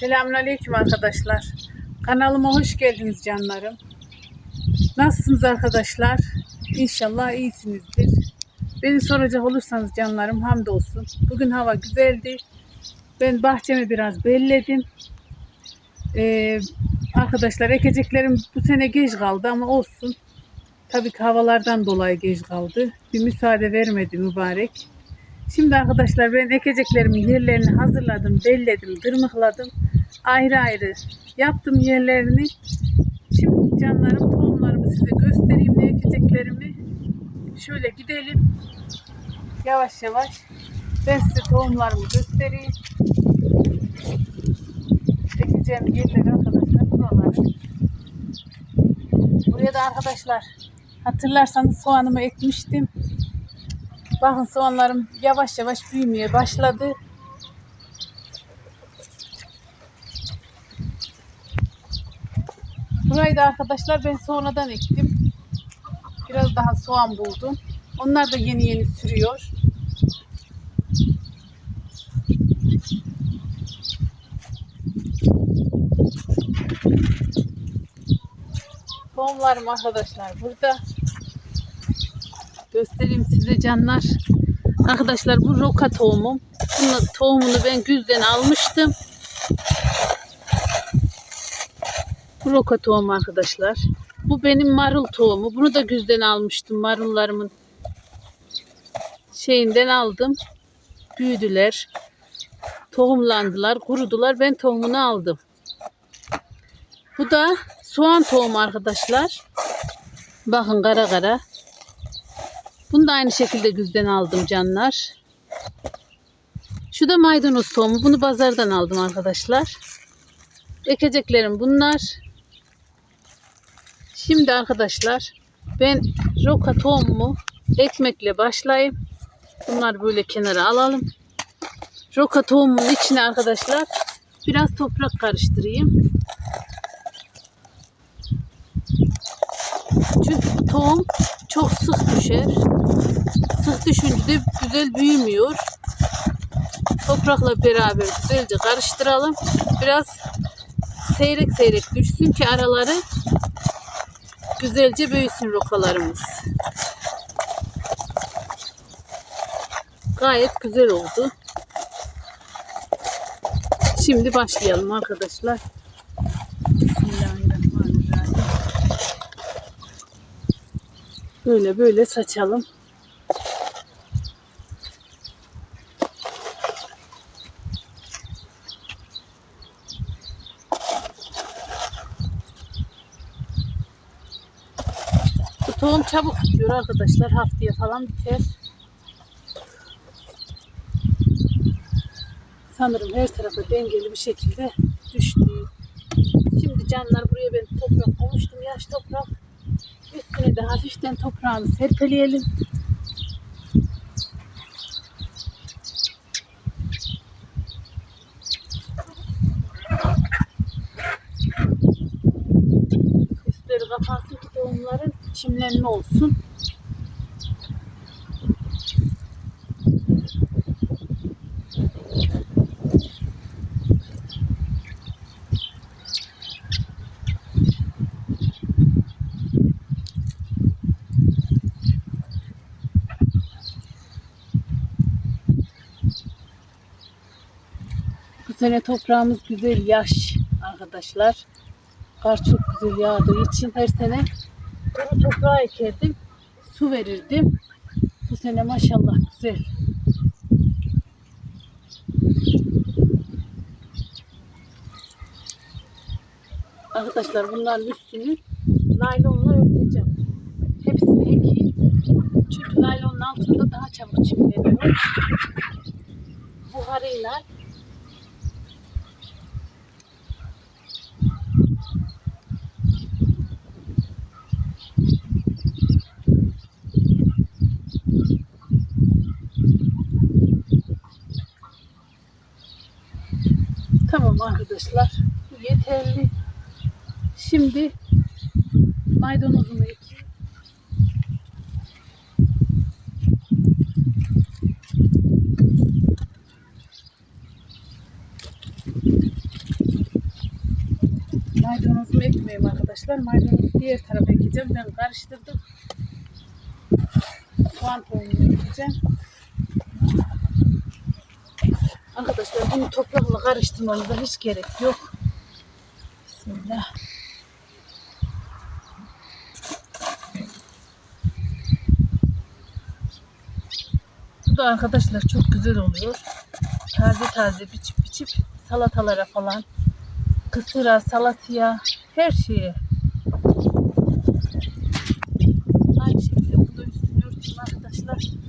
Selamünaleyküm arkadaşlar. Kanalıma hoş geldiniz canlarım. Nasılsınız arkadaşlar? İnşallah iyisinizdir. Beni soracak olursanız canlarım hamdolsun. Bugün hava güzeldi. Ben bahçemi biraz belledim. Ee, arkadaşlar ekeceklerim bu sene geç kaldı ama olsun. Tabii ki havalardan dolayı geç kaldı. Bir müsaade vermedi mübarek. Şimdi arkadaşlar ben ekeceklerimin yerlerini hazırladım, belledim, tırmıkladım. Ayrı ayrı yaptım yerlerini. Şimdi canlarım tohumlarımı size göstereyim ne ekeceklerimi. Şöyle gidelim. Yavaş yavaş. Ben size tohumlarımı göstereyim. Ekeceğim yerleri arkadaşlar buraları. Buraya da arkadaşlar hatırlarsanız soğanımı ekmiştim. Bakın soğanlarım yavaş yavaş büyümeye başladı. Burayı da arkadaşlar ben sonradan ektim. Biraz daha soğan buldum. Onlar da yeni yeni sürüyor. Tohumlarım arkadaşlar burada. Göstereyim size canlar. Arkadaşlar bu roka tohumum. Bunun tohumunu ben güzden almıştım. Bu roka tohumu arkadaşlar. Bu benim marul tohumu. Bunu da güzden almıştım. Marullarımın şeyinden aldım. Büyüdüler. Tohumlandılar, kurudular. Ben tohumunu aldım. Bu da soğan tohumu arkadaşlar. Bakın kara kara. Bunu da aynı şekilde güzden aldım canlar. Şu da maydanoz tohumu. Bunu pazardan aldım arkadaşlar. Ekeceklerim bunlar. Şimdi arkadaşlar ben roka tohumumu ekmekle başlayayım. Bunları böyle kenara alalım. Roka tohumunun içine arkadaşlar biraz toprak karıştırayım. Çünkü tohum çok sık düşer. Sık düşünce de güzel büyümüyor. Toprakla beraber güzelce karıştıralım. Biraz seyrek seyrek düşsün ki araları güzelce büyüsün rokalarımız. Gayet güzel oldu. Şimdi başlayalım arkadaşlar. Bismillahirrahmanirrahim. Böyle böyle saçalım. Tohum çabuk bitiyor arkadaşlar. Haftaya falan biter. Sanırım her tarafa dengeli bir şekilde düştü. Şimdi canlar buraya ben toprak koymuştum. Yaş toprak. Üstüne de hafiften toprağını serpeleyelim. Çimlenme olsun. Bu sene toprağımız güzel yaş arkadaşlar. Kar çok güzel yağdığı için her sene kuru toprağa ekerdim. Su verirdim. Bu sene maşallah güzel. Arkadaşlar bunların üstünü naylonla örteceğim. Hepsini ekeyim. Çünkü naylonun altında daha çabuk çimleniyor. Buharıyla Tamam arkadaşlar. Yeterli. Şimdi maydanozumu ekeyim. Maydanozumu ekmeyeyim arkadaşlar. Maydanozu diğer tarafa ekeceğim. Ben karıştırdım. Soğan tohumunu ekeceğim. Arkadaşlar bunu toprakla karıştırmamıza hiç gerek yok. Bismillah. Bu da arkadaşlar çok güzel oluyor. Taze taze biçip biçip salatalara falan, kısıra, salataya, her şeye. Aynı şekilde bu da üstünü örteyim arkadaşlar.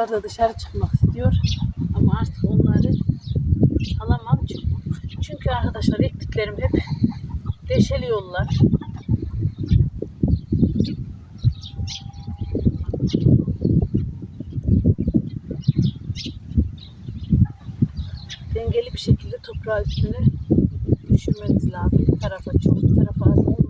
Tavuklar da dışarı çıkmak istiyor. Ama artık onları alamam. Çünkü, arkadaşlar ektiklerim hep deşeliyorlar. Dengeli bir şekilde toprağı üstüne düşürmeniz lazım. Bir tarafa çok, bir tarafa az olmasın.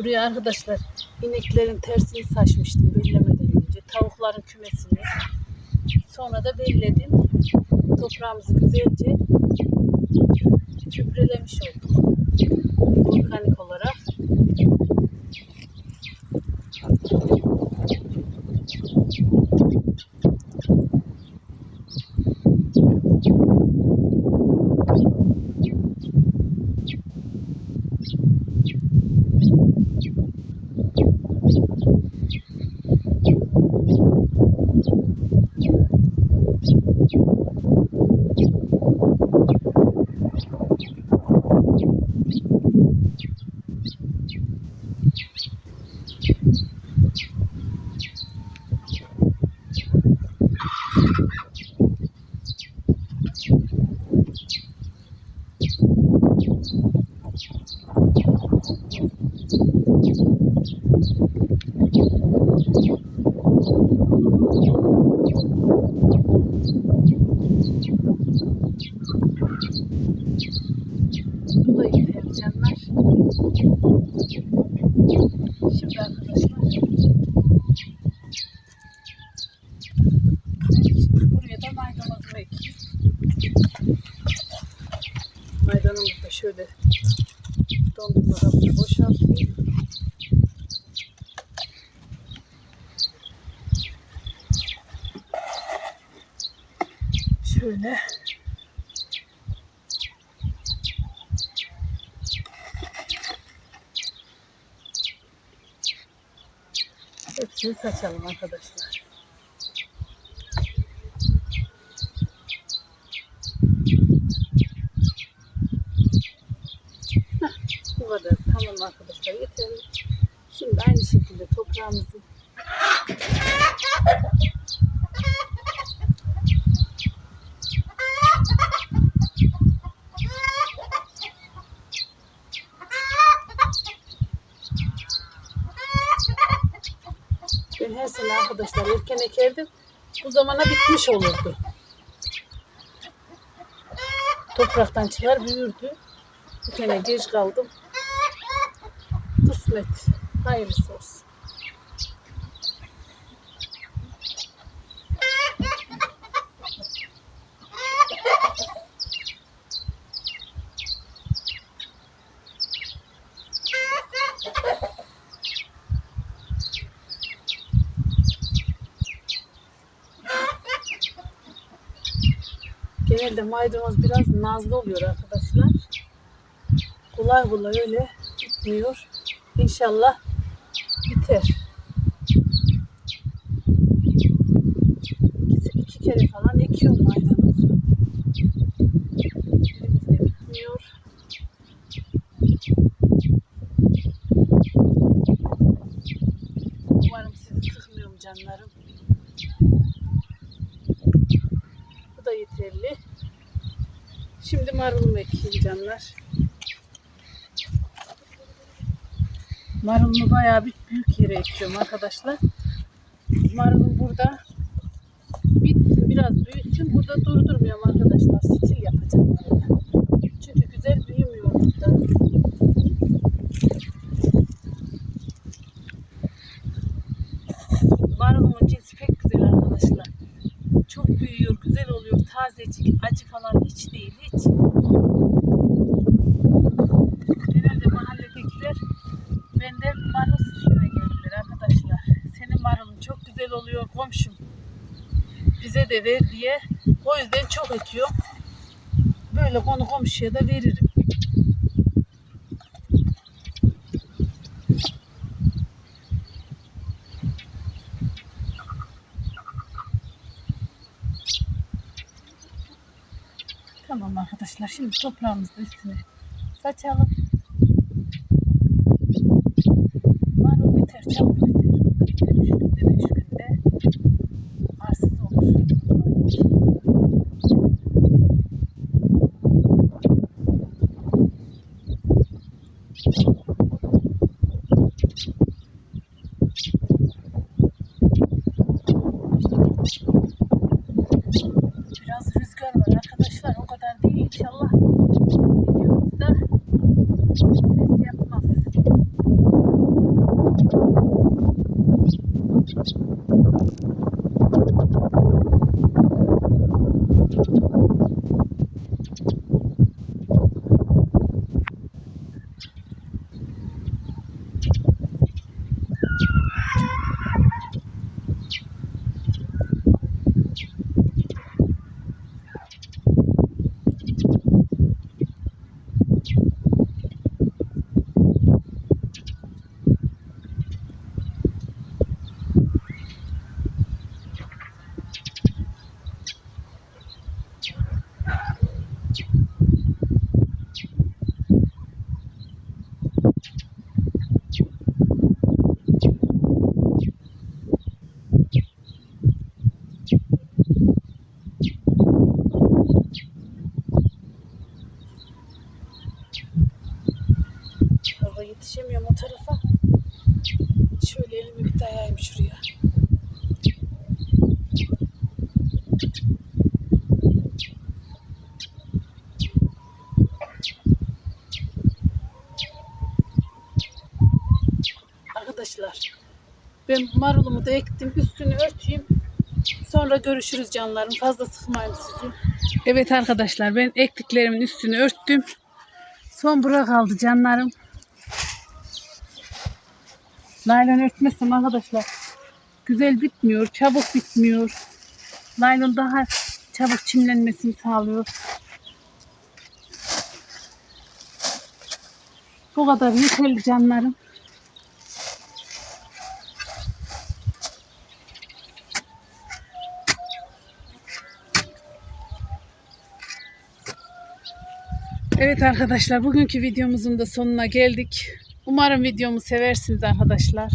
Buraya arkadaşlar ineklerin tersini saçmıştım bellemeden önce. Tavukların kümesini. Sonra da belledim. Toprağımızı güzelce gübrelemiş olduk. Thank you. Şöyle hepsini saçalım arkadaşlar. Bu kadar. Tamam arkadaşlar yeterli. Şimdi aynı şekilde toprağımızı Ben her sene arkadaşlar erken ekerdim. Bu zamana bitmiş olurdu. Topraktan çıkar büyürdü. Bu sene geç kaldım. Kısmet. Hayırlısı olsun. Genelde maydanoz biraz nazlı oluyor arkadaşlar. Kolay kolay öyle bitmiyor. İnşallah biter. İki, iki kere falan ekiyor maydanozu. Elimizde bitmiyor. Umarım sizi sıkmıyorum canlarım. Yeterli. Şimdi marulumu ekeyim canlar. Marulumu bayağı bir büyük yere ekiyorum arkadaşlar. Marulum burada bitsin biraz büyüsün. Burada durdurmuyorum arkadaşlar. Stil yapacağım. Çünkü güzel büyümüyor burada. Marulumun cinsi pek güzel arkadaşlar. Çok büyüyor, Tazecik, acı falan hiç değil, hiç. Genelde mahalledekiler benden marul sütüne geldiler arkadaşlar. Senin marulun çok güzel oluyor komşum. Bize de ver diye. O yüzden çok ekiyorum. Böyle konu komşuya da veririm. Tamam arkadaşlar şimdi toprağımızı üstüne saçalım. ちょっと待って。Yetişemiyorum o tarafa. Şöyle elimi bir dayayayım şuraya. Arkadaşlar ben marulumu da ektim. Üstünü örteyim. Sonra görüşürüz canlarım. Fazla sıkmayayım sizi. Evet arkadaşlar ben ektiklerimin üstünü örttüm. Son bura kaldı canlarım. Naylon örtmezsem arkadaşlar güzel bitmiyor, çabuk bitmiyor. Naylon daha çabuk çimlenmesini sağlıyor. Bu kadar yeterli canlarım. Evet arkadaşlar bugünkü videomuzun da sonuna geldik. Umarım videomu seversiniz arkadaşlar.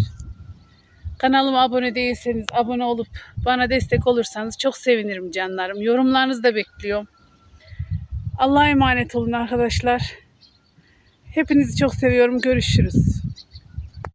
Kanalıma abone değilseniz abone olup bana destek olursanız çok sevinirim canlarım. Yorumlarınızı da bekliyorum. Allah'a emanet olun arkadaşlar. Hepinizi çok seviyorum. Görüşürüz.